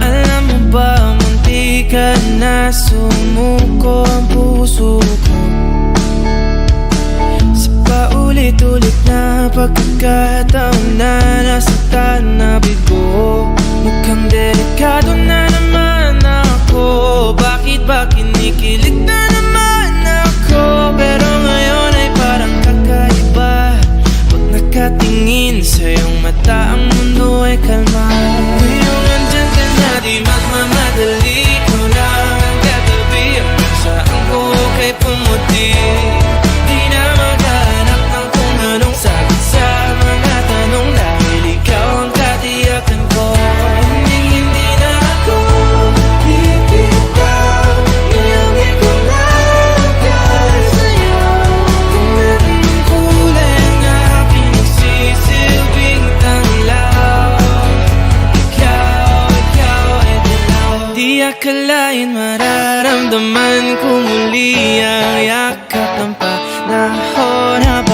Alam mo ba, munti ka na sumuko ang puso ko? Sa paulit-ulit na pagkakataon na nasaktan na bigo Mukhang delikado na nakatingin sa iyong mata Ang mundo ay kalma akalain mararamdaman ko muli ang yakap ng panahon. Habang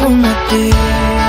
una ti